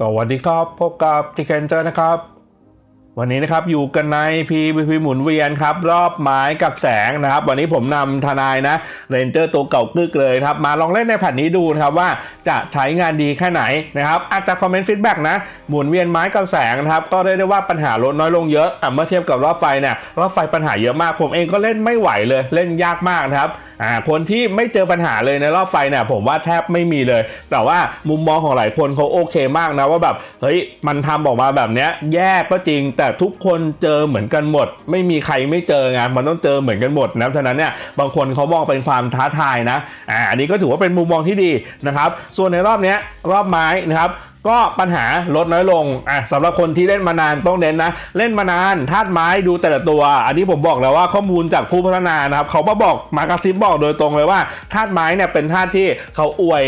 สวัสดีครับ พบกับจิเคนเจอร์นะครับ วันนี้นะครับอยู่กันใน PVP หมุนเวียนครับ รอบไม้กับแสงนะครับ วันนี้ผมนำทนายนะเรนเจอร์ตัวเก่ากึกเลยครับ มาลองเล่นในแผ่นนี้ดูนะครับว่าจะใช้งานดีแค่ไหนนะครับ อาจจะคอมเมนต์ฟีดแบ็กนะ หมุนเวียนไม้กับแสงนะครับ ก็เรียกได้ว่าปัญหาลดน้อยลงเยอะอะเมื่อเทียบกับรอบไฟเนี่ยรอบไฟปัญหาเยอะมาก ผมเองก็เล่นไม่ไหวเลยเล่นยากมากนะครับอ่าคนที่ไม่เจอปัญหาเลยในรอบไฟเนี่ยผมว่าแทบไม่มีเลย แต่ว่ามุมมองของหลายคนเขาโอเคมากนะว่าแบบเฮ้ยมันทำออกมาแบบเนี้ยแย่ก็จริงแต่ทุกคนเจอเหมือนกันหมด ไม่มีใครไม่เจอไงมันต้องเจอเหมือนกันหมดนะฉะนั้นเนี่ยบางคนเขามองเป็นความท้าทายนะอ่าอันนี้ก็ถือว่าเป็นมุมมองที่ดีนะครับ ส่วนในรอบนี้รอบไม้นะครับ ก็ปัญหาลดน้อยลงอะสำหรับคนที่เล่นมานานต้องเน้นนะ เล่นมานานธาตุไม้ดูแต่ละตัว อันนี้ผมบอกแล้วว่าข้อมูลจากผู้พัฒนานะครับเขามาบอกมากระซิบบอกโดยตรงเลยว่าธาตุไม้เนี่ยเป็นธาตุที่เขาอวย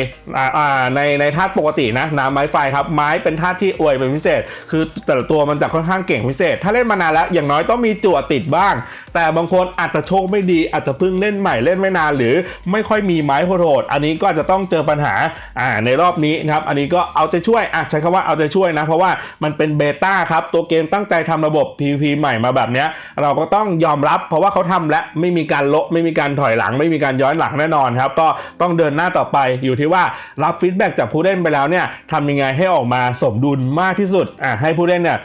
อ่าในในธาตุปกตินะน้ำไม้ไฟครับไม้เป็นธาตุที่อวยเป็นพิเศษ คือแต่ละตัวมันจะค่อนข้างเก่งพิเศษ ถ้าเล่นมานานแล้วอย่างน้อยต้องมีจั่วติดบ้างแต่บางคนอาจจะโชคไม่ดีอาจจะเพิ่งเล่นใหม่เล่นไม่นานหรือไม่ค่อยมีไม้โหดอันนี้ก็อาจจะต้องเจอปัญหาอ่าในรอบนี้นะครับอันนี้ก็เอาใจช่วยอะใช้คำว่าเอาใจช่วยนะ เพราะว่ามันเป็นเบต้าครับตัวเกมตั้งใจทำระบบ PVP ใหม่มาแบบเนี้ยเราก็ต้องยอมรับเพราะว่าเขาทำและไม่มีการลบไม่มีการถอยหลัง ไม่มีการย้อนหลังแน่นอนครับก็ต้องเดินหน้าต่อไปอยู่ที่ว่ารับฟีดแบ็กจากผู้เล่นไปแล้วเนี่ยทำยังไงให้ออกมาสมดุลมากที่สุดอะให้ผู้เล่นเนี่ย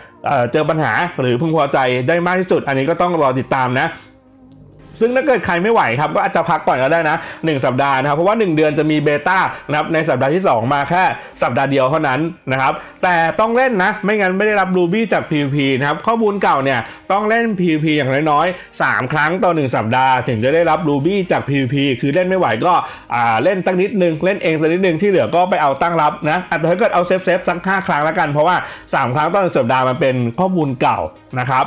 เจอปัญหาหรือพึงพอใจได้มากที่สุด อันนี้ก็ต้องรอติดตามนะ ซึ่งถ้าเกิดใครไม่ไหวครับก็อาจจะพักก่อนก็ได้นะ 1 สัปดาห์นะครับเพราะว่า 1 เดือนจะมีเบต้านะครับในสัปดาห์ที่ 2 มาแค่สัปดาห์เดียวเท่านั้นนะครับแต่ต้องเล่นนะ ไม่งั้นไม่ได้รับรูบี้จาก PVP นะครับข้อมูลเก่าเนี่ยต้องเล่น PVP อย่างน้อยๆ 3 ครั้งต่อ 1 สัปดาห์ ถึงจะได้รับรูบี้จาก PVP คือเล่นไม่ไหวก็อ่าเล่นตั้งนิดนึงเล่นเองสักนิดนึงที่เหลือก็ไปเอาตั้งรับนะอะแต่ถ้าเกิดเอาเซฟเซฟสัก5ครั้งแล้วกันเพราะว่า 3 ครั้งต่อหนึ่งสัปดาห์มันเป็นข้อมูลเก่านะครับ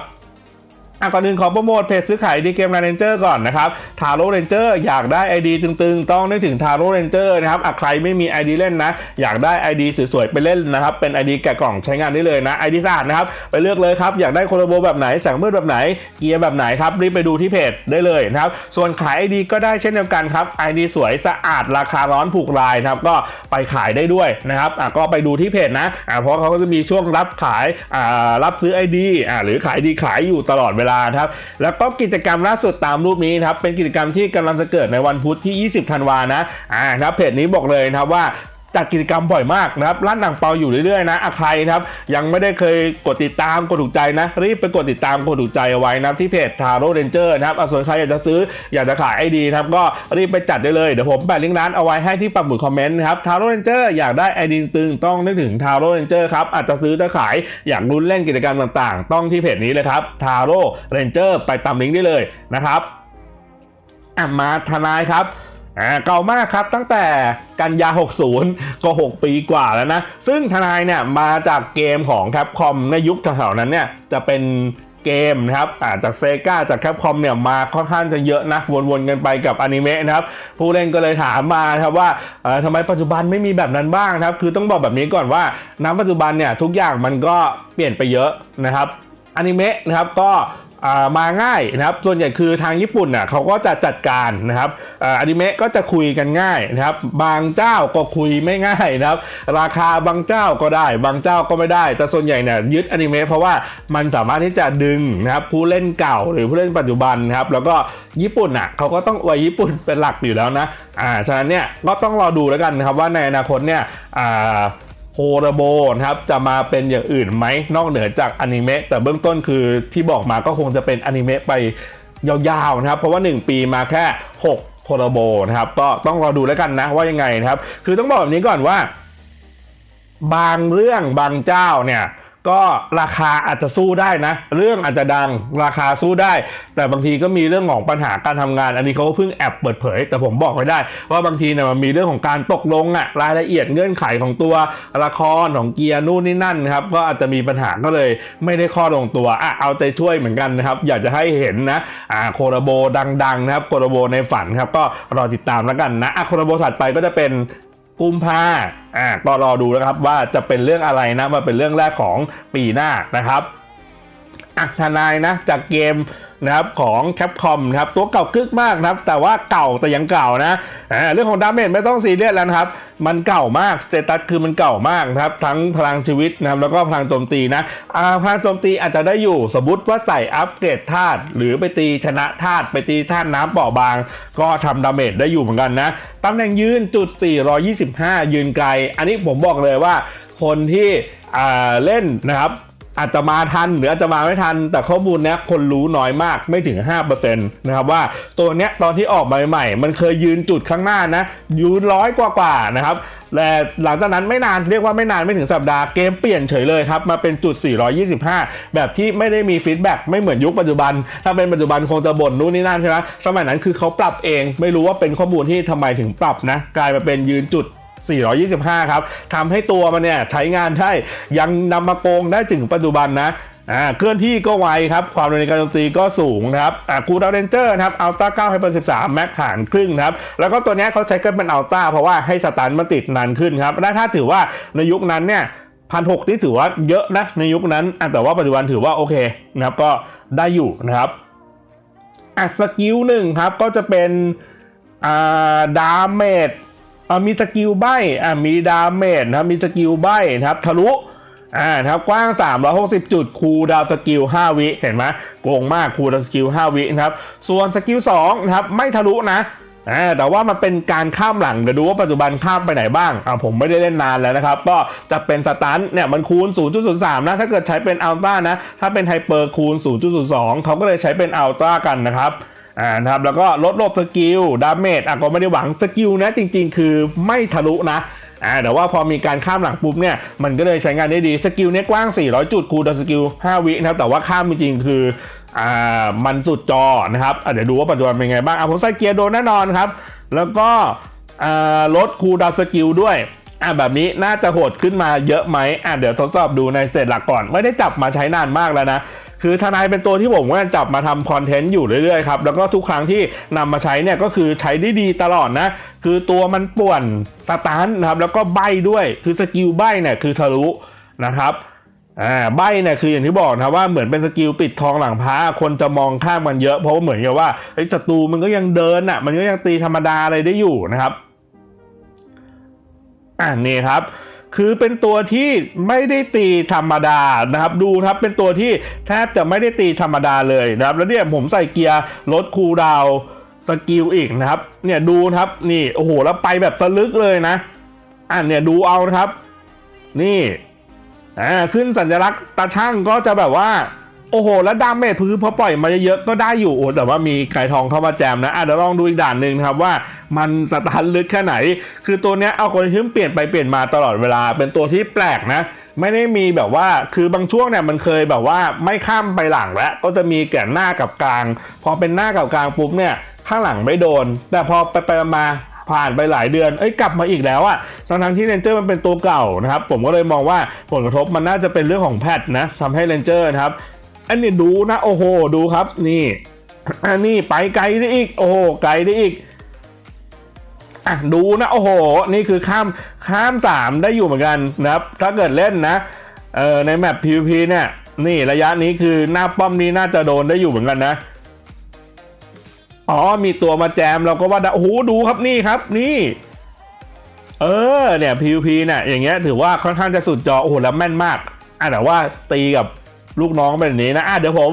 อะก่อนอื่นขอโปรโมทเพจซื้อขายดีเกมนาเรนเจอร์ก่อนนะครับทาโร่เรนเจอร์อยากได้ ID ตึงๆ ต้องนึกถึงทาโร่เรนเจอร์นะครับอะใครไม่มี ID เล่นนะ อยากได้ ID สวยๆ ไปเล่นนะครับ เป็น ID แกะกล่องใช้งานได้เลยนะ ID สะอาดนะครับ ไปเลือกเลยครับ อยากได้โคโลโบแบบไหนแสงมืดแบบไหน เกียร์แบบไหนครับ รีบไปดูที่เพจได้เลยนะครับ ส่วนขาย ID ก็ได้เช่นเดียวกันครับ ID สวยสะอาดราคาร้อนผูกลายนะครับก็ไปขายได้ด้วยนะครับอะก็ไปดูที่เพจนะอะเพราะเขาก็จะมีช่วงรับขายอ่ารับซื้อ ID อะหรือขาย ID ขายอยู่ตลอดเวลาลาครับ แล้วก็กิจกรรมล่าสุดตามรูปนี้ครับ เป็นกิจกรรมที่กำลังจะเกิดในวันพุธที่ 20 ธันวานะ อ่านะครับ เพจนี้บอกเลยนะครับว่า จัดกิจกรรมบ่อยมากนะครับร้านหนังเปาอยู่เรื่อยๆนะใครนะครับยังไม่ได้เคยกดติดตามกดถูกใจนะ รีบไปกดติดตามกดถูกใจเอาไว้นะที่เพจ Taro Ranger นะครับอะส่วนใครอยากจะซื้ออยากจะขายไอดีนะครับก็รีบไปจัดได้เลยเดี๋ยวผมแปะลิงก์ร้านเอาไว้ให้ที่ปักหมุดคอมเมนต์นะครับ Taro Ranger อร์อยากได้ไอดีตึงต้องนึกถึง Taro Ranger ครับอาจจะซื้อจะขายอยากลุ้นเล่นกิจกรรมต่างๆ ต้องที่เพจนี้เลยครับ Taro Ranger ไปตามลิงก์ได้เลยนะครับอะมาทนายครับ อ่าเก่ามากครับตั้งแต่กันยา 60 ก็ 6 ปีกว่าแล้วนะ ซึ่งทนายเนี่ยมาจากเกมของแคปคอมในยุคแถวๆนั้นเนี่ยจะเป็นเกมนะครับอ่าจากเซกาจากแคปคอมเนี่ยมาค่อนข้างจะเยอะนะวนๆกันไปกับอนิเมะนะครับผู้เล่นก็เลยถามมาครับว่าอ่อทำไมปัจจุบันไม่มีแบบนั้นบ้างครับ คือต้องบอกแบบนี้ก่อนว่าณปัจจุบันเนี่ยทุกอย่างมันก็เปลี่ยนไปเยอะนะครับอนิเมะนะครับก็ มาง่ายนะครับส่วนใหญ่คือทางญี่ปุ่นน่ะเขาก็จะจัดการนะครับอนิเมะก็จะคุยกันง่ายนะครับบางเจ้าก็คุยไม่ง่ายนะครับราคาบางเจ้าก็ได้ บางเจ้าก็ไม่ได้ แต่ส่วนใหญ่เนี่ยยึดอนิเมะเพราะว่ามันสามารถที่จะดึงนะครับผู้เล่นเก่าหรือผู้เล่นปัจจุบันนะครับแล้วก็ญี่ปุ่นน่ะเขาก็ต้องอวยญี่ปุ่นเป็นหลักอยู่แล้วนะอ่าฉะนั้นเนี่ยก็ต้องรอดูแล้วกันนะครับว่าในอนาคตเนี่ยอ่า โฮระโบนะครับจะมาเป็นอย่างอื่นไหมนอกเหนือจากอนิเมะแต่เบื้องต้นคือที่บอกมาก็คงจะเป็นอนิเมะไปยาวๆนะครับ เพราะว่า 1 ปีมาแค่ 6 โฮระโบนะครับก็ต้องรอดูแล้วกันนะว่ายังไงนะครับ คือต้องบอกแบบนี้ก่อนว่า บางเรื่องบางเจ้าเนี่ย ก็ราคาอาจจะสู้ได้นะ เรื่องอาจจะดังราคาสู้ได้ แต่บางทีก็มีเรื่องของปัญหาการทำงาน อันนี้เขาก็เพิ่งแอบเปิดเผย แต่ผมบอกไม่ได้ ว่าบางทีเนี่ยมันมีเรื่องของการตกลงอะรายละเอียดเงื่อนไขของตัวละครของเกียร์นู่นนี่นั่นครับก็อาจจะมีปัญหาก็เลยไม่ได้ข้อลงตัวอะเอาใจช่วยเหมือนกันนะครับอยากจะให้เห็นนะอ่าโคโรโบดังๆนะครับโคโรโบในฝันครับก็รอติดตามแล้วกันนะอะโคโรโบถัดไปก็จะเป็น กุมภาอ่าก็รอดูนะครับว่าจะเป็นเรื่องอะไรนะมาเป็นเรื่องแรกของปีหน้านะครับอะทนายนะจากเกม นะครับของแคปคอมนะครับตัวเก่ากึกมากนะครับแต่ว่าเก่าแต่ยังเก่านะเรื่องของดาเมจไม่ต้องซีเรียสแล้วนะครับมันเก่ามากสเตตัสคือมันเก่ามากนะครับทั้งพลังชีวิตนะครับแล้วก็พลังโจมตีนะพลังโจมตีอาจจะได้อยู่สมมติว่าใส่อัปเกรดธาตุหรือไปตีชนะธาตุไปตีธาตุน้ำเปราะบาง ก็ทำดาเมจได้อยู่เหมือนกันนะตำแหน่งยืนจุด 425 ยืนไกล อันนี้ผมบอกเลยว่าคนที่เล่นนะครับ อาจจะมาทันหรืออาจจะมาไม่ทัน แต่ข้อมูลเนี้ยคนรู้น้อยมากไม่ถึง 5%นะครับว่าตัวเนี้ยตอนที่ออกมาใหม่ๆ มันเคยยืนจุดข้างหน้านะยืนร้อยกว่าๆนะครับและหลังจากนั้นไม่นานเรียกว่าไม่นานไม่ถึงสัปดาห์เกมเปลี่ยนเฉยเลยครับ มาเป็นจุด 425 แบบที่ไม่ได้มีฟีดแบ็กไม่เหมือนยุคปัจจุบัน ถ้าเป็นปัจจุบันคงจะบ่นนู่นนี่นั่นใช่ไหมสมัยนั้นคือเขาปรับเอง ไม่รู้ว่าเป็นข้อมูลที่ทำไมถึงปรับนะ กลายมาเป็นยืนจุด 425 ครับทำให้ตัวมันเนี่ยใช้งานได้ยังนำมาโกงได้ถึงปัจจุบันนะอ่าเคลื่อนที่ก็ไวครับ ความเร็วในการโจมตีก็สูงนะครับอ่าคูดาวเรนเจอร์นะครับอัลต้า9ให้เป็น13แม็กหารครึ่งนะครับ แล้วก็ตัวนี้เขาใช้กันเป็นอัลต้าเพราะว่าให้สตันมันติดนานขึ้นครับและถ้าถือว่าในยุคนั้นเนี่ยพันหกนี่ถือว่าเยอะนะในยุคนั้นแต่ว่าปัจจุบันถือว่าโอเคนะครับก็ได้อยู่นะครับอะสกิลหนึ่งครับก็จะเป็นอ่าดาเมจ มีสกิลใบมีดาเมจนะครับมีสกิลใบนะครับทะลุอ่านะครับกว้าง 360 จุดคูดาวสกิล 5 วิเห็นไหมโกงมากคูดาวสกิล 5 วินะครับส่วนสกิล2นะครับไม่ทะลุนะอ่าแต่ว่ามันเป็นการข้ามหลังเดี๋ยวดูว่าปัจจุบันข้ามไปไหนบ้างอ่าผมไม่ได้เล่นนานแล้วนะครับก็จะเป็นสตันเนี่ยมันคูณ 0.03 นะถ้าเกิดใช้เป็นอัลต้านะถ้าเป็นไฮเปอร์คูณ 0.02 เขาก็เลยใช้เป็นอัลต้ากันนะครับ อ่านะครับแล้วก็ลดลบสกิลดาเมจอะก็ไม่ได้หวังสกิลนะจริง ๆ คือไม่ทะลุนะอ่าแต่ว่าพอมีการข้ามหลังปุ๊บเนี่ยมันก็เลยใช้งานได้ดีสกิลเนี่ยกว้าง 400 จุดคูดาสกิล 5 วินะครับแต่ว่าข้ามจริงๆคืออ่ามันสุดจอนะครับเดี๋ยวดูว่าปัจจุบันเป็นไงบ้างอะผมใส่เกียร์โดนแน่นอนครับ แล้วก็อ่าลดคูดาสกิลด้วยอะแบบนี้น่าจะโหดขึ้นมาเยอะไหมอะเดี๋ยวทดสอบดูในเซตหลักก่อน ไม่ได้จับมาใช้นานมากแล้วนะ คือทนายเป็นตัวที่ผมว่าจับมาทำคอนเทนต์อยู่เรื่อยๆครับแล้วก็ทุกครั้งที่นำมาใช้เนี่ยก็คือใช้ได้ดีตลอดนะ คือตัวมันป่วนสตาร์ทนะครับแล้วก็ใบด้วยคือสกิลใบเนี่ยคือทะลุนะครับอ่าใบเนี่ยคืออย่างที่บอกนะว่าเหมือนเป็นสกิลปิดทองหลังพระคนจะมองข้ามมันเยอะเพราะว่าเหมือนกับว่าไอ้ศัตรูมันก็ยังเดินอะมันก็ยังตีธรรมดาอะไรได้อยู่นะครับอ่านี่ครับ คือเป็นตัวที่ไม่ได้ตีธรรมดานะครับ ดูครับเป็นตัวที่แทบจะไม่ได้ตีธรรมดาเลยนะครับ แล้วเนี่ยผมใส่เกียร์ลดคูดาวสกิลอีกนะครับ เนี่ยดูครับนี่โอ้โหแล้วไปแบบสลึกเลยนะอะเนี่ยดูเอานะครับ นี่อ่าขึ้นสัญลักษณ์ตาช่างก็จะแบบว่า โอ้โห แล้วดาเมจพื้นพอปล่อยมาเยอะๆก็ได้อยู่โอ้แต่ว่ามีไก่ทองเข้ามาแจมนะอะเดี๋ยวลองดูอีกด่านหนึ่งนะครับว่ามันสตาร์ทลึกแค่ไหน คือตัวเนี้ยเอาคนที่เปลี่ยนไปเปลี่ยนมาตลอดเวลาเป็นตัวที่แปลกนะ ไม่ได้มีแบบว่าคือบางช่วงเนี่ยมันเคยแบบว่าไม่ข้ามไปหลังแล้วก็จะมีแก่หน้ากับกลาง พอเป็นหน้ากับกลางปุ๊บเนี่ยข้างหลังไม่โดน แต่พอไปไปมาผ่านไปหลายเดือน เอ้ยกลับมาอีกแล้วอะทั้งทั้งที่เรนเจอร์มันเป็นตัวเก่านะครับ ผมก็เลยมองว่าผลกระทบมันน่าจะเป็นเรื่องของแพทนะทำให้เรนเจอร์นะครับ อันนี้ดูนะโอ้โหดูครับนี่อันนี้ไปไกลได้อีก โอ้โหไกลได้อีกอะดูนะโอ้โห นี่คือข้ามข้ามสามได้อยู่เหมือนกันนะครับ ถ้าเกิดเล่นนะเออในแมป PVP เนี่ยนี่ระยะนี้คือหน้าป้อมนี้น่าจะโดนได้อยู่เหมือนกันนะอ๋อมีตัวมาแจมเราก็ว่าโอ้โหดูครับนี่ครับนี่ เออเนี่ย PVP เนี่ยอย่างเงี้ยถือว่าค่อนข้างจะสุดจอโอ้โหแล้วแม่นมากอะแต่ว่าตีกับ ลูกน้องเป็นแบบนี้นะอะเดี๋ยวผม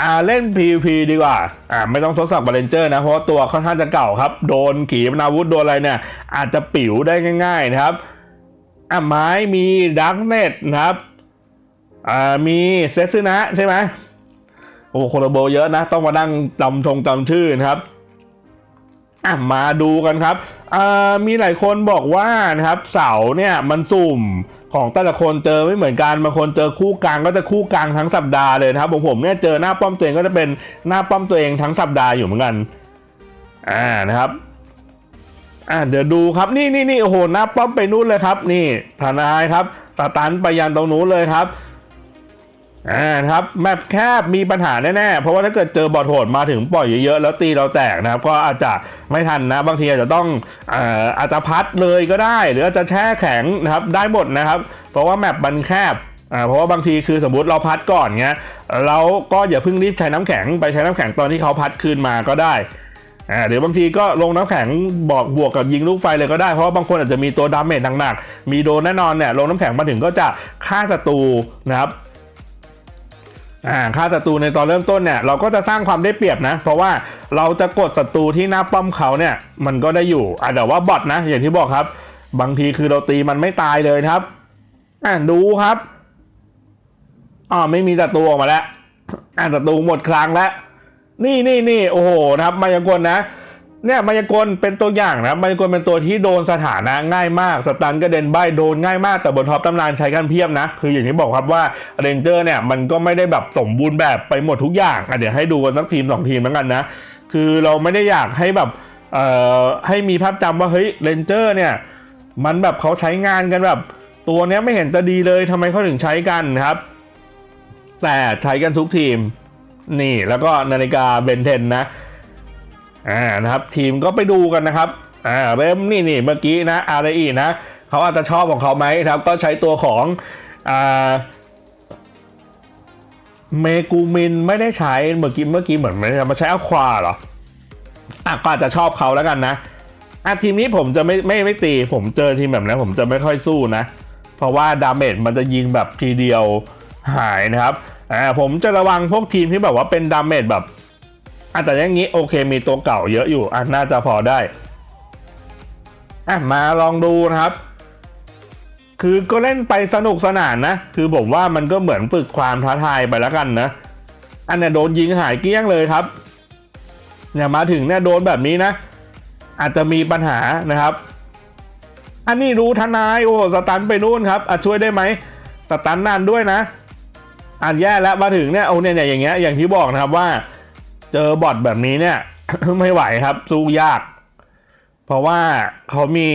อ่าเล่น PVP ดีกว่าอ่าไม่ต้องทดสอบบาเลนเจอร์นะ เพราะตัวค่อนข้างจะเก่าครับ โดนขีปนาวุธโดนอะไรเนี่ย อาจจะปิ๋วได้ง่าย ๆนะครับอะไม้มีดักเน็ตนะครับอ่ามีเซซึนะใช่ไหมโอ้โคโรโบเยอะนะ ต้องมานั่งจำทงจำชื่อนะครับอะมาดูกันครับอ่ามีหลายคนบอกว่านะครับเสาเนี่ยมันสุ่ม ของแต่ละคนเจอไม่เหมือนกันบางคนเจอคู่กลางก็จะคู่กลางทั้งสัปดาห์เลยนะครับผมผมเนี่ยเจอหน้าป้อมตัวเองก็จะเป็นหน้าป้อมตัวเองทั้งสัปดาห์อยู่เหมือนกันอ่านะครับอ่าเดี๋ยวดูครับนี่นี่นี่โอ้โหหน้าป้อมไปนู้นเลยครับ นี่ทนายครับตาตันไปยันตรงนู้นเลยครับ อ่าครับแมปแคบมีปัญหาแน่ๆ เพราะว่าถ้าเกิดเจอบอทโหดมาถึงปล่อยเยอะๆ แล้วตีเราแตกนะครับ ก็อาจจะไม่ทันนะ บางทีอาจจะต้องอ่าอาจจะพัดเลยก็ได้ หรืออาจจะแช่แข็งนะครับได้หมดนะครับ เพราะว่าแมปมันแคบอ่าเพราะว่าบางทีคือสมมติเราพัดก่อนเงี้ยเราก็อย่าเพิ่งรีบใช้น้ำแข็งไปใช้น้ำแข็งตอนที่เขาพัดคืนมาก็ได้อ่าหรือบางทีก็ลงน้ำแข็งบอกบวกกับยิงลูกไฟเลยก็ได้เพราะว่าบางคนอาจจะมีตัวดาเมจหนักๆมีโดนแน่นอนเนี่ยลงน้ำแข็งมาถึงก็จะฆ่าศัตรูนะครับ อ่าค่าศัตรูในตอนเริ่มต้นเนี่ยเราก็จะสร้างความได้เปรียบนะ เพราะว่าเราจะกดศัตรูที่หน้าป้อมเขาเนี่ยมันก็ได้อยู่อ่าแต่ว่าบอทนะ อย่างที่บอกครับ บางทีคือเราตีมันไม่ตายเลยครับอ่าดูครับอ๋อไม่มีศัตรูออกมาแล้วอ่าศัตรูหมดครั้งแล้วนี่นี่นี่โอ้โหนะครับมายากลนะ เนี่ยมายากลเป็นตัวอย่างนะมายากลเป็นตัวที่โดนสถานะง่ายมากสตันกระเด็นใบโดนง่ายมากแต่บนท็อปตำนานใช้กันเพียบนะ คืออย่างที่บอกครับว่าเรนเจอร์เนี่ยมันก็ไม่ได้แบบสมบูรณ์แบบไปหมดทุกอย่างอะเดี๋ยวให้ดูกันสักทีมสองทีมแล้วกันนะ คือเราไม่ได้อยากให้แบบเอ่อให้มีภาพจำว่าเฮ้ยเรนเจอร์เนี่ยมันแบบเขาใช้งานกันแบบ ตัวเนี้ยไม่เห็นจะดีเลยทำไมเขาถึงใช้กันครับ แต่ใช้กันทุกทีมนี่แล้วก็นาฬิกาเบนเทนนะ อ่านะครับทีมก็ไปดูกันนะครับอ่าเริ่มนี่นี่เมื่อกี้นะอาร์อีนะเขาอาจจะชอบของเขาไหมครับ ก็ใช้ตัวของอ่าเมกูมินไม่ได้ใช้เมื่อกี้เมื่อกี้เหมือนไม่ได้มาใช้อควาเหรออะก็อาจจะชอบเขาแล้วกันนะอะทีมนี้ผมจะไม่ไม่ไม่ตี ผมเจอทีมแบบนั้ผมจะไม่ค่อยสู้นะ เพราะว่าดาเมจมันจะยิงแบบทีเดียวหายนะครับอ่าผมจะระวังพวกทีมที่แบบว่าเป็นดาเมจแบบ อะแต่อย่างนี้โอเคมีตัวเก่าเยอะอยู่อะน่าจะพอได้อะมาลองดูนะครับ คือก็เล่นไปสนุกสนานนะ คือผมว่ามันก็เหมือนฝึกความท้าทายไปแล้วกันนะ อันเนี้ยโดนยิงหายเกลี้ยงเลยครับเนี่ยมาถึงเนี่ยโดนแบบนี้นะ อาจจะมีปัญหานะครับ อันนี้รู้ทนายโอ้สตันไปนู่นครับอะช่วยได้ไหมสตันนานด้วยนะอ่านแย่แล้วมาถึงเนี่ยโอ้เนี่ยเนี่ยอย่างเงี้ยอย่างที่บอกนะครับว่า เจอบอทแบบนี้เนี่ย ไม่ไหวครับสู้ยาก เพราะว่าเขามี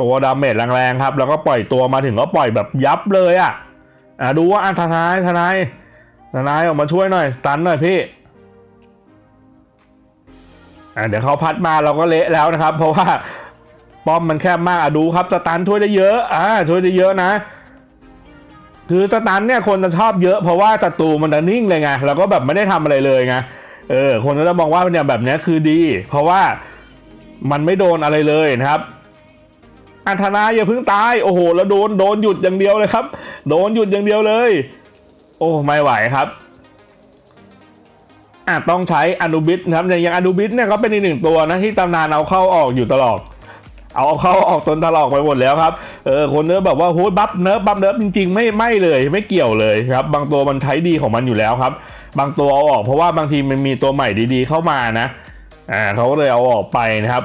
ตัวดาเมจแรงๆครับ แล้วก็ปล่อยตัวมาถึงก็ปล่อยแบบยับเลยอะ่ะอะดูว่าอะทนายทนายทนายออกมาช่วยหน่อย ตันหน่อยพี่อะเดี๋ยวเขาพัดมาเราก็เละแล้วนะครับ เพราะว่าป้อมมันแคบมากอะดูครับสตันช่วยได้เยอะอ่าช่วยได้เยอะนะ คือสตันเนี่ยคนจะชอบเยอะเพราะว่าศัตรูมันจะนิ่งเลยไงแล้วก็แบบไม่ได้ทำอะไรเลยไงเออคนก็จะมองว่าเนี่ยแบบนี้คือดี เพราะว่ามันไม่โดนอะไรเลยนะครับอัธนาอย่าเพิ่งตายโอ้โหแล้วโดนโดนหยุดอย่างเดียวเลยครับ โดนหยุดอย่างเดียวเลย โอ้ไม่ไหวครับอะต้องใช้อนุบิสนะครับอย่างอนุบิสเนี่ยก็เป็นอีกหนึ่งตัวนะที่ตำนานเอาเข้าออกอยู่ตลอด เอาเข้าออกจนตลอดไปหมดแล้วครับ เออคนเนื้อแบบว่าโหบัฟเนิร์ฟบัฟเนิร์ฟจริงๆ ไม่ไม่เลยไม่เกี่ยวเลยครับ บางตัวมันใช้ดีของมันอยู่แล้วครับ บางตัวเอาออกเพราะว่าบางทีมันมีตัวใหม่ดีๆ เข้ามานะ อ่าเขาก็เลยเอาออกไปนะครับ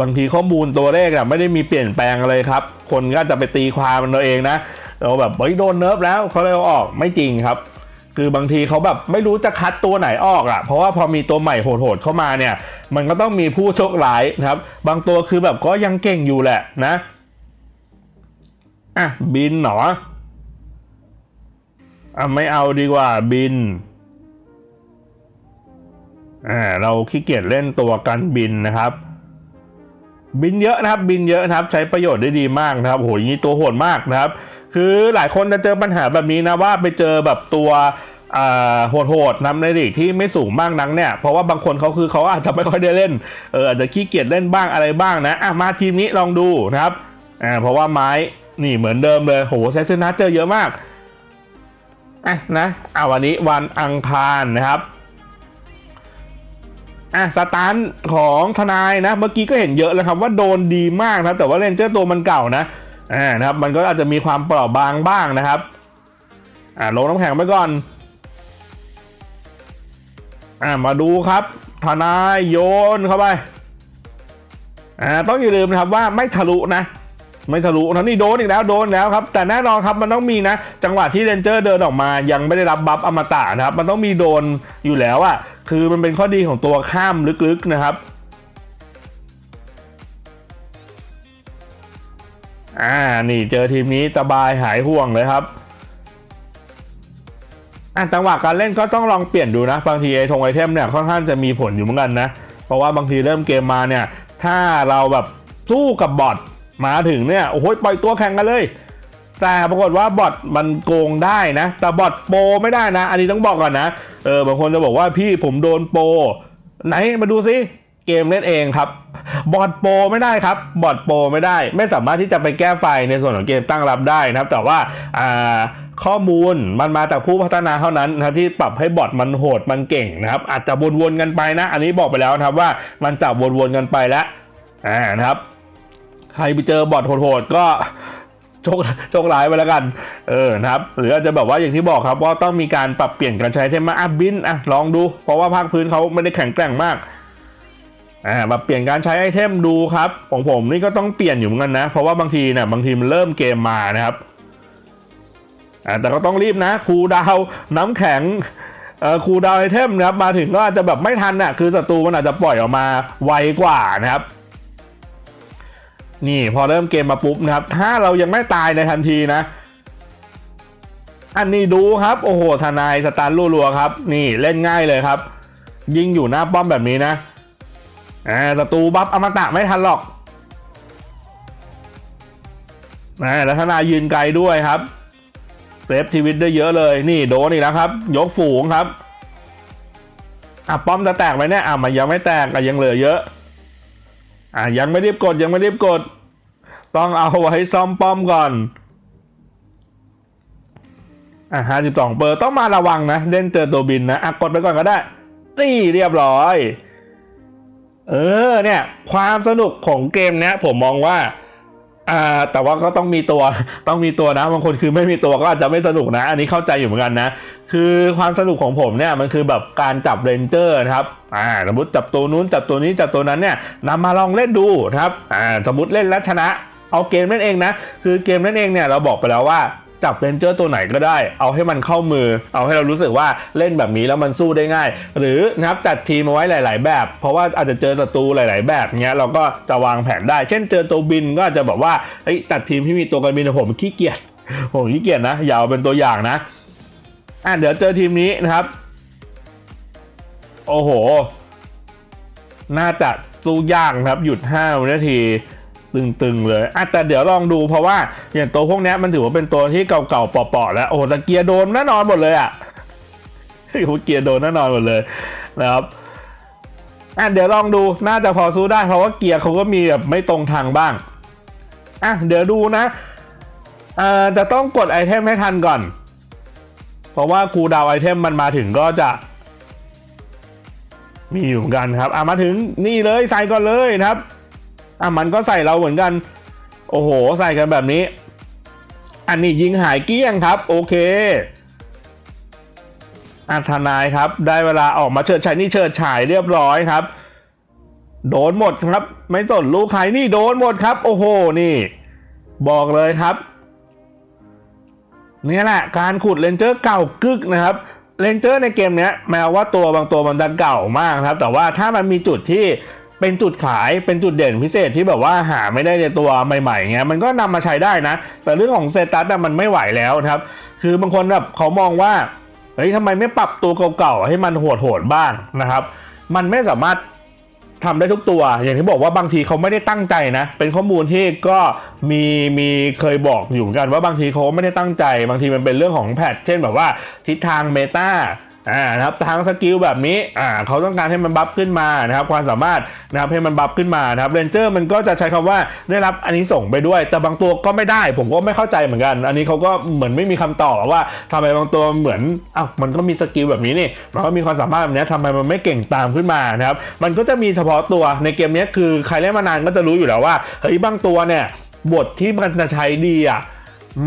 บางทีข้อมูลตัวเลขอะไม่ได้มีเปลี่ยนแปลงอะไรครับ คนก็จะไปตีความมันเอาเองนะเราแบบเฮ้ยโดนเนิร์ฟแล้วเขาเลยเอาออกไม่จริงครับ คือบางทีเขาแบบไม่รู้จะคัดตัวไหนออกอะเพราะว่าพอมีตัวใหม่โหดๆเข้ามาเนี่ย มันก็ต้องมีผู้โชคร้ายนะครับ บางตัวคือแบบก็ยังเก่งอยู่แหละนะ อะ บินหรออะไม่เอาดีกว่าบินอ่าเราขี้เกียจเล่นตัวกันบินนะครับ บินเยอะนะครับบินเยอะนะครับใช้ประโยชน์ได้ดีมากนะครับโหอย่างนี้ตัวโหดมากนะครับ คือหลายคนจะเจอปัญหาแบบนี้นะว่าไปเจอแบบตัวโหดๆนำในลีกที่ไม่สูงมากนักเนี่ย เพราะว่าบางคนเขาคือเขาอาจจะไม่ค่อยได้เล่นเอออาจจะขี้เกียจเล่นบ้างอะไรบ้างนะอะมาทีมนี้ลองดูนะครับอ่าเพราะว่าไม้นี่เหมือนเดิมเลยโหเซซนัสเจอเยอะมากอะนะอ่าวันนี้วันอังคารนะครับ อะสตาร์ทของทนายนะ เมื่อกี้ก็เห็นเยอะแล้วครับว่าโดนดีมากนะครับ แต่ว่าเลนเจอร์ตัวมันเก่านะอ่านะครับมันก็อาจจะมีความเปราะบางบ้างนะครับอ่าลงน้ำแข็งไปก่อนอ่ามาดูครับทนายโยนเข้าไปอ่าต้องอย่าลืมนะครับว่าไม่ทะลุนะ ไม่ทะลุนะนี่โดนอีกแล้วโดนแล้วครับ แต่แน่นอนครับมันต้องมีนะ จังหวะที่เรนเจอร์เดินออกมา ยังไม่ได้รับบัฟอมตะนะครับ มันต้องมีโดนอยู่แล้วอะ่ะคือมันเป็นข้อดีของตัวข้ามลึกๆนะครับอ่านี่เจอทีมนี้สบายหายห่วงเลยครับอะจังหวะการเล่นก็ต้องลองเปลี่ยนดูนะ บางทีไอ้ธงไอเทมเนี่ยค่อนข้างจะมีผลอยู่เหมือนกันนะ เพราะว่าบางทีเริ่มเกมมาเนี่ย ถ้าเราแบบสู้กับบอท มาถึงเนี่ยโอ้โหปล่อยตัวแข่งกันเลย แต่ปรากฏว่าบอทมันโกงได้นะ แต่บอทโปรไม่ได้นะ อันนี้ต้องบอกก่อนนะเออบางคนจะบอกว่าพี่ผมโดนโปรไหนมาดูซิเกมเล่นเองครับ บอทโปรไม่ได้ครับ บอทโปรไม่ได้ ไม่สามารถที่จะไปแก้ไฟในส่วนของเกมตั้งรับได้นะครับ แต่ว่าข้อมูลมันมาจากผู้พัฒนาเท่านั้นนะครับที่ปรับให้บอทมันโหดมันเก่งนะครับ อาจจะวนๆกันไปนะ อันนี้บอกไปแล้วนะครับว่ามันจับวนๆกันไปแล้วอ่านะครับ ใครไปเจอบอทโหดๆก็โชคโชคร้ายไปแล้วกัน เออนะครับ หรืออาจจะแบบว่าอย่างที่บอกครับว่าต้องมีการปรับเปลี่ยนการใช้เทมมาอะบินอะลองดู เพราะว่าภาคพื้นเขาไม่ได้แข็งแกร่งมากอ่ามาเปลี่ยนการใช้ไอเทมดูครับ ของผมนี่ก็ต้องเปลี่ยนอยู่เหมือนกันนะ เพราะว่าบางทีเนี่ยบางทีมันเริ่มเกมมานะครับอ่าแต่ก็ต้องรีบนะครูดาวน์น้ำแข็งเอ่อคูดาวไอเทมนะครับมาถึงก็อาจจะแบบไม่ทันน่ะคือศัตรูมันอาจจะปล่อยออกมาไวกว่านะครับ นี่พอเริ่มเกมมาปุ๊บนะครับ ถ้าเรายังไม่ตายในทันทีนะ อันนี้ดูครับ โอ้โห ทนายสตาร์รัวๆครับ นี่เล่นง่ายเลยครับ ยิงอยู่หน้าป้อมแบบนี้นะอ่าศัตรูบัฟอมตะไม่ทันหรอกอ่าแล้วทนายยืนไกลด้วยครับเซฟชีวิตได้เยอะเลย นี่โดนอีกแล้วครับ ยกฝูงครับอะป้อมจะแตกไหมเนี่ยอะมันยังไม่แตกอะยังเหลือเยอะ อะยังไม่รีบกดยังไม่รีบกด ต้องเอาไว้ซ่อมป้อมก่อนอะห้าสิบสองเปอร์ต้องมาระวังนะ เล่นเจอตัวบินนะอะกดไปก่อนก็ได้นี่เรียบร้อย เออเนี่ย ความสนุกของเกมเนี้ยผมมองว่า อ่าแต่ว่าก็ต้องมีตัวต้องมีตัวนะบางคนคือไม่มีตัวก็อาจจะไม่สนุกนะ อันนี้เข้าใจอยู่เหมือนกันนะ คือความสนุกของผมเนี่ยมันคือแบบการจับเรนเจอร์นะครับอ่าสมมติจับตัวนู้นจับตัวนี้จับตัวนั้นเนี่ยนำมาลองเล่นดูนะครับอ่าสมมติเล่นแล้วชนะ เอาเกมนั่นเองนะ คือเกมนั่นเองเนี่ยเราบอกไปแล้วว่า จับเรนเจอร์ตัวไหนก็ได้ เอาให้มันเข้ามือ เอาให้เรารู้สึกว่าเล่นแบบนี้แล้วมันสู้ได้ง่าย หรือนะครับจัดทีมมาไว้หลาย ๆ แบบ เพราะว่าอาจจะเจอศัตรูหลาย ๆ แบบเงี้ยเราก็จะวางแผนได้ เช่นเจอตัวบินก็อาจจะแบบว่าเฮ้จัดทีมที่มีตัวกันบินผมขี้เกียจผมขี้เกียจนะอย่าเอาเป็นตัวอย่างนะอะเดี๋ยวเจอทีมนี้นะครับ โอ้โห น่าจะสู้ยากครับ หยุด5วินาที ตึงๆเลยอะแต่เดี๋ยวลองดูเพราะว่าอย่างตัวพวกนี้มันถือว่าเป็นตัวที่เก่าๆเปาะๆแล้วโอ้โหแต่เกียร์โดนแน่นอนหมดเลยอะโอ้โหเกียร์โดนแน่นอนหมดเลยนะครับอะเดี๋ยวลองดูน่าจะพอสู้ได้เพราะว่าเกียร์เขาก็มีแบบไม่ตรงทางบ้างอะเดี๋ยวดูนะเอ่อจะต้องกดไอเทมให้ทันก่อน เพราะว่าคูดาวไอเทมมันมาถึงก็จะมีอยู่เหมือนกันครับอะมาถึงนี่เลยใส่ก่อนเลยนะครับ อะมันก็ใส่เราเหมือนกัน โอ้โห ใส่กันแบบนี้ อันนี้ยิงหายเกี้ยงครับ โอเคอะทนายครับ ได้เวลาออกมาเฉิดฉายนี่เฉิดฉายเรียบร้อยครับ โดนหมดครับ ไม่สนลูกใครนี่โดนหมดครับ โอ้โหนี่ บอกเลยครับนี่แหละการขุดเลนเจอร์เก่ากึกนะครับเลนเจอร์ในเกมนี้แม้ว่าตัวบางตัวมันจะเก่ามากครับ แต่ว่าถ้ามันมีจุดที่ เป็นจุดขายเป็นจุดเด่นพิเศษที่แบบว่าหาไม่ได้ในตัวใหม่ๆเงี้ยมันก็นำมาใช้ได้นะ แต่เรื่องของเซตัสมันไม่ไหวแล้วนะครับ คือบางคนแบบเขามองว่าเฮ้ยทำไมไม่ปรับตัวเก่าๆให้มันโหดๆบ้างนะครับ มันไม่สามารถทำได้ทุกตัว อย่างที่บอกว่าบางทีเขาไม่ได้ตั้งใจนะ เป็นข้อมูลที่ก็มีมีเคยบอกอยู่กันว่าบางทีเขาไม่ได้ตั้งใจ บางทีมันเป็นเรื่องของแพทเช่นแบบว่าทิศทางเมตา อ่านะครับทางสกิลแบบนี้อ่าเขาต้องการให้มันบัฟขึ้นมานะครับความสามารถนะครับให้มันบัฟขึ้นมานะครับเรนเจอร์มันก็จะใช้คำว่าได้รับอันนี้ส่งไปด้วย แต่บางตัวก็ไม่ได้ ผมก็ไม่เข้าใจเหมือนกัน อันนี้เขาก็เหมือนไม่มีคำตอบว่าทำไมบางตัวเหมือนอ้าวมันก็มีสกิลแบบนี้นี่มันก็มีความสามารถแบบนี้ทำไมมันไม่เก่งตามขึ้นมานะครับมันก็จะมีเฉพาะตัวในเกมนี้คือใครเล่นมานานก็จะรู้อยู่แล้วว่าเฮ้ยบางตัวเนี่ยบทที่มันจะใช้ดีอะ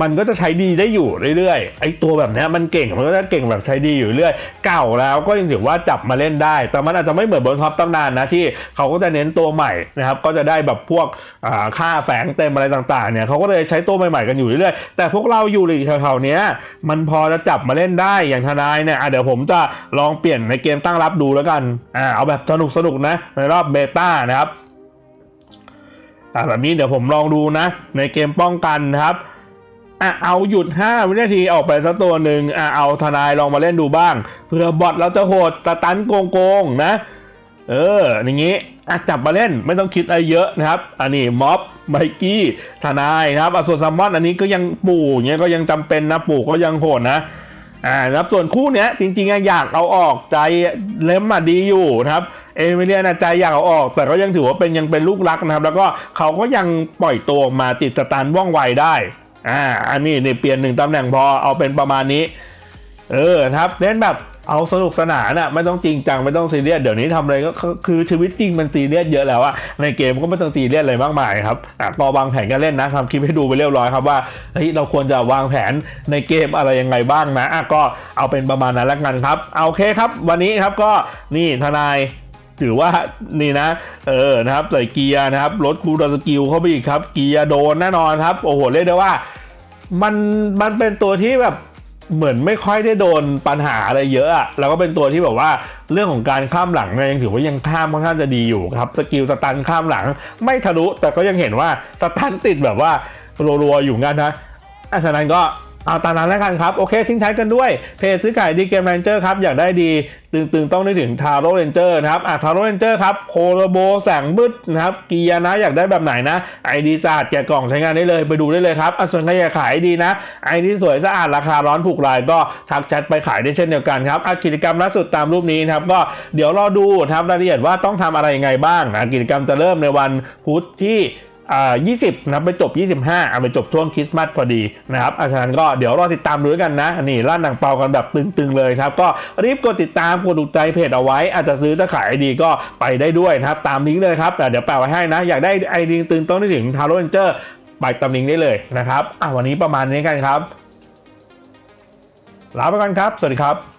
มันก็จะใช้ดีได้อยู่เรื่อยๆ ไอ้ตัวแบบนี้มันเก่งมันก็จะเก่งแบบใช้ดีอยู่เรื่อย เก่าแล้วก็ยังถือว่าจับมาเล่นได้ แต่มันอาจจะไม่เหมือนบนท็อปตำนานนะที่เขาก็จะเน้นตัวใหม่นะครับก็จะได้แบบพวกอ่าค่าแฝงเต็มอะไรต่างๆเนี่ยเขาก็เลยใช้ตัวใหม่ๆกันอยู่เรื่อยๆแต่พวกเราอยู่ในแถวๆเนี้ยมันพอจะจับมาเล่นได้อย่างทนายเนี่ยเดี๋ยวผมจะลองเปลี่ยนในเกมตั้งรับดูแล้วกันอ่าเอาแบบสนุกๆนะในรอบเบต้านะครับแบบนี้เดี๋ยวผมลองดูนะในเกมป้องกันนะครับ อะเอาหยุด 5 วินาทีออกไปสักตัวหนึ่งอะเอาทนายลองมาเล่นดูบ้างเผื่อบอทเราจะโหดตะตันโกงโกงๆนะ เอออย่างงี้อะจับมาเล่นไม่ต้องคิดอะไรเยอะนะครับ อันนี้ม็อบไมกี้ทนายนะครับอะส่วนซัมมอนอันนี้ก็ยังปู่เงี้ยก็ยังจำเป็นนะปู่ก็ยังโหดนะอ่านะครับส่วนคู่เนี้ยจริงๆอะอยากเอาออกใจเล็มมาดีอยู่นะครับเอมิเลียนะใจอยากเอาออก แต่ก็ยังถือว่าเป็นยังเป็นลูกรักนะครับ แล้วก็เขาก็ยังปล่อยตัวมาติดสตันว่องไวได้ อ่า อันนี้นี่เปลี่ยนหนึ่งตำแหน่งพอเอาเป็นประมาณนี้ เออครับเล่นแบบเอาสนุกสนานอะไม่ต้องจริงจังไม่ต้องซีเรียสเดี๋ยวนี้ทำอะไรก็คือชีวิตจริงมันซีเรียสเยอะแล้วอะในเกมก็ไม่ต้องซีเรียสอะไรมากมายครับอะพอวางแผนกันเล่นนะทำคลิปให้ดูไปเรียบร้อยครับว่าเฮ้ยเราควรจะวางแผนในเกมอะไรยังไงบ้างนะอะก็เอาเป็นประมาณนั้นแล้วกันครับเอาโอเคครับ วันนี้ครับก็นี่ทนาย ถือว่านี่นะ เออนะครับใส่เกียร์นะครับลดคูลดสกิลเข้าไปอีกครับ เกียร์โดนแน่นอนครับโอ้โหเรียกได้ว่า มันมันเป็นตัวที่แบบเหมือนไม่ค่อยได้โดนปัญหาอะไรเยอะอะแล้วก็เป็นตัวที่แบบว่าเรื่องของการข้ามหลังเนี่ยยังถือว่ายังข้ามค่อนข้างจะดีอยู่ครับสกิลสตันข้ามหลัง ไม่ทะลุแต่ก็ยังเห็นว่าสตันติดแบบว่ารัวๆอยู่งั้นนะอะฉะนั้นก็ เอาตามนั้นแล้วกันครับ โอเคทิ้งท้ายกันด้วย เพจซื้อขายดีเกมแรนเจอร์ครับ อยากได้ดีตึงๆ ต้องนึกถึงทาโร่เรนเจอร์นะครับอะทาโร่เรนเจอร์ครับโคโรโบแสงมืดนะครับเกียร์นะอยากได้แบบไหนนะไอดีสะอาดแกะกล่องใช้งานได้เลยไปดูได้เลยครับอะส่วนใครอยากขายดีนะไอดีสวยสะอาดราคาร้อนถูกรายก็ทักแชทไปขายได้เช่นเดียวกันครับอะกิจกรรมล่าสุดตามรูปนี้นะครับก็เดี๋ยวรอดูนะครับรายละเอียดว่าต้องทำอะไรยังไงบ้างนะกิจกรรมจะเริ่มในวันพุธที่ อ่า20นะไปจบ 25เอาไปจบช่วงคริสต์มาสพอดีนะครับอาฉะนั้นก็เดี๋ยวรอติดตามดูด้กันนะ นี่ล่านหนังเปากันแบบตึงๆเลยครับ ก็รีบกดติดตามกดถูกใจเพจเอาไว้ อาจจะซื้อจะขายไอดีก็ไปได้ด้วยนะครับตามลิงก์เลยครับแต่เดี๋ยวแปะไว้ให้นะ อยากได้ไอดีตึงต้องได้ถึงทาโร่เอนเจอร์ไปตามลิงก์ได้เลยนะครับอะวันนี้ประมาณนี้กันครับลาไปกันครับ สวัสดีครับ